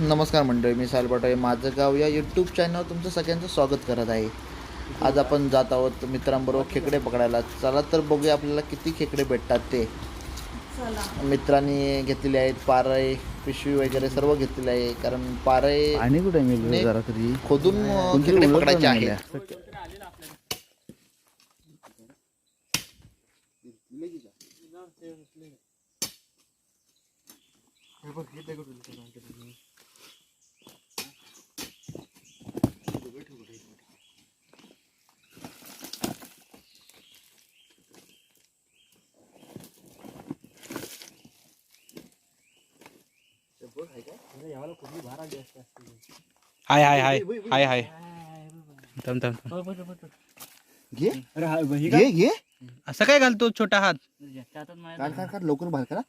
नमस्कार मंडळी मी सालबाटोय माझं गाव या यूट्यूब चॅनलवर तुमचं सगळ्यांचं स्वागत करत आहे. आज आपण जात आहोत मित्रांबरोबर खेकडे पकडायला. चला तर बघूया आपल्याला किती खेकडे भेटतात ते. मित्रांनी घेतलेले आहेत पारय पिशवी वगैरे सर्व घेतलेले आहे. कारण पारय आणि कुठे मी नाही. जरा तरी? खोदून खेकडे पकडायचे नाही आहे. हाय हाय हाय। हाय हाय। थांब थांब. घे घे घे असं काय घालतो छोटा हात? काढ काढ काढ लवकर बाहेर करा.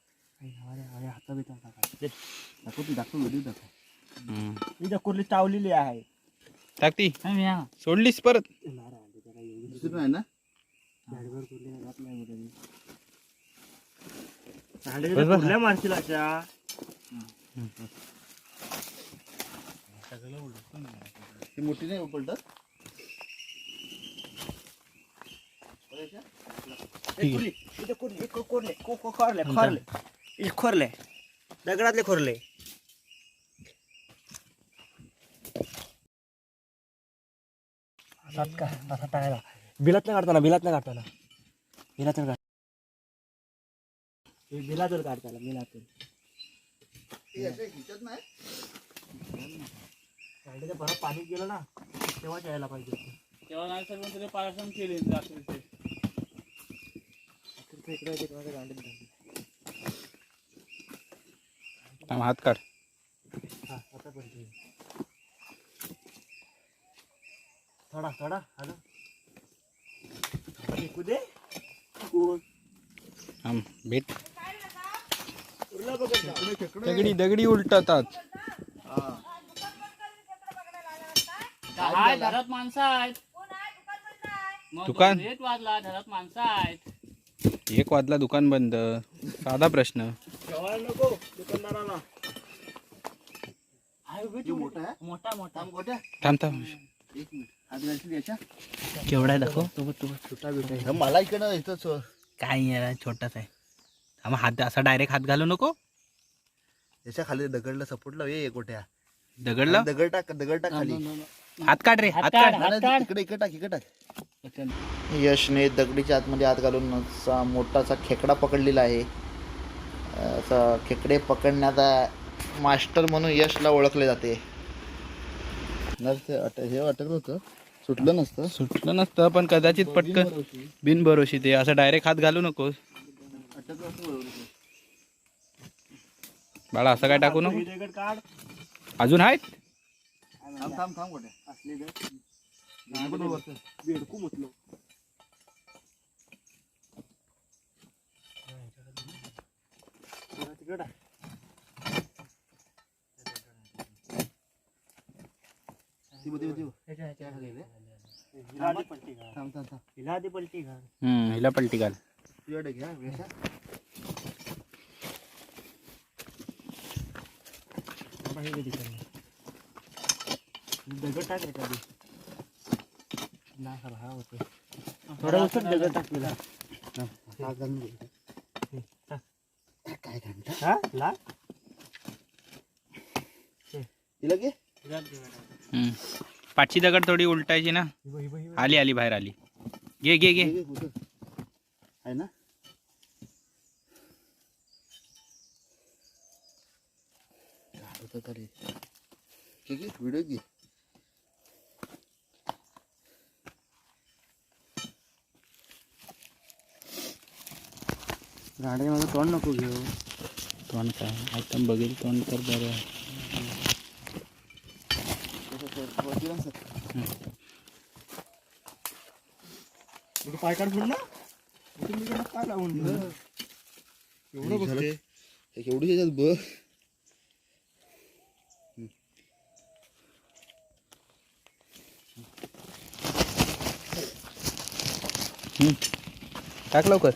दाखव तू दाखव व्हिडिओ दाखव. कुर्ली चावलेली आहे. टाक ती. सोडलीस परत. दुसरी नाही ना कुर्ल्या मारशील अशा? ही मोठी नाही को खोरले खोरले. दगडातले खोरले. असाच का असा टाकायला बिलातनं काढताना बिलातनं काढताना. बिलातून हे पाणी गेलं ना तेव्हाच यायला पाहिजे तेव्हा नाही सर पण तुला पारासन केले रात्रीचे रात्रीचं इकडे येते ते घालते. थांब, हात काढ हा आता पण ते. थोडा थोडा हॅलो ऐकू दे कोण थांब, भेट. दगडी दगडी उलटतात. घरात माणसं आहेत. मग दुकान? एक वाजला घरात माणसं आहेत. एक वाजला दुकान बंद. साधा प्रश्न. नको दुकानदाराला. उभे हे. मोठा आहे? मोठा मोठा. थांब थांब केवढा आहे दाखव. मला इकडं इथं काय यार छोटाच आहे. थांब हात असा डायरेक्ट हात घालू नको. याच्या खाली दगडला सपोर्टला ये एक गोट्या दगडला? दगड टाक दगड टाक खाली. हात काढ रे हात काढ नाही, नाही, इकडे इकडे टाक इकडे टाक. यशने दगडीच्या आतमध्ये हात घालून असा मोठासा खेकडा पकडलेला आहे. असा खेकडे पकडण्याचा मास्टर म्हणून यशला ओळखले जाते. नाही, ते अट हे अटकलं होतं. सुटलं नसतं. सुटलं नसतं पण कदाचित पटकन बिनभरोशी. ते असं डायरेक्ट हात घालू नकोस अटकलं असतं बरोबर ते. बाळा असं काय टाकू नको. काढ अजून आहेत. हिला आधी पलटी घाल. हिला पलटी घाल. हम्म हिला पलटी घाल तुझ्याकडे घ्या वेशा. बाबा हे कधी करणार दगड टाक रे कधी नाही खरं हा होते थोडा उचल दगड टाकलेला हात घालून घे. काय घंटा। हा ला। तिला घे हम्म. पाचशे दगड थोडी उलटायची ना। हिबो हिबो हिबो आली आली बाहेर आली। घे घे घे घे, घे, कुठं? आहे ना? काय होतं तरी घे घे व्हिडिओ घे गाड्या माझं तोंड नको घेऊ तोंड काय आयटम बघेल तोंड तर बरं आहे वरती राहा सर. इथे पाय काढ ना। इथे मी त्याला पाय लावून दिलं. एवढं बघते हे केवढी ह्याच्यात बघ टाक लवकर.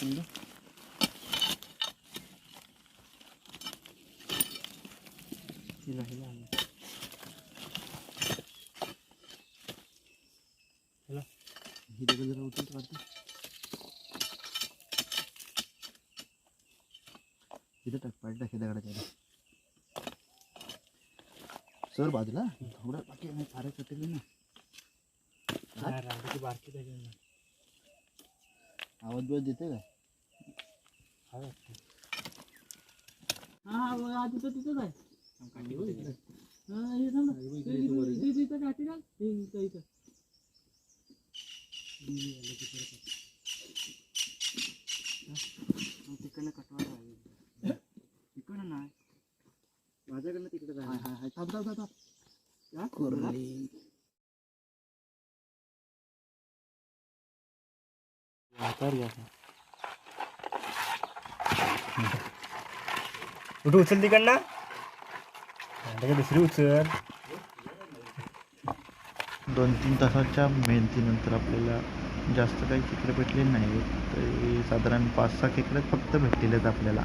समजा इथं टाक पाठी टाक हे दगडाच्या सर बाजूला. थोडं बाकी आहे, फारच कटली ना. आवाज बिवाज देते का हा हा बघा, तिथं तिथंच आहे. हा, हे थांब ना. इथं- इथं- इथं- इथं काठी घाल. हे इथं- इथं. तिकडनं कटवा तिकडनं नाही माझ्याकडनं तिकडे हाय हाय हाय. थांब थांब थांब थांब. या, बघा. कुठे उचल तिकडनं दुसरी उचल. दोन तीन तासाच्या मेहनतीनंतर आपल्याला जास्त काही खेकडे भेटले नाही तरी साधारण पाच सहा खेकडे फक्त भेटलेले आहेत आपल्याला.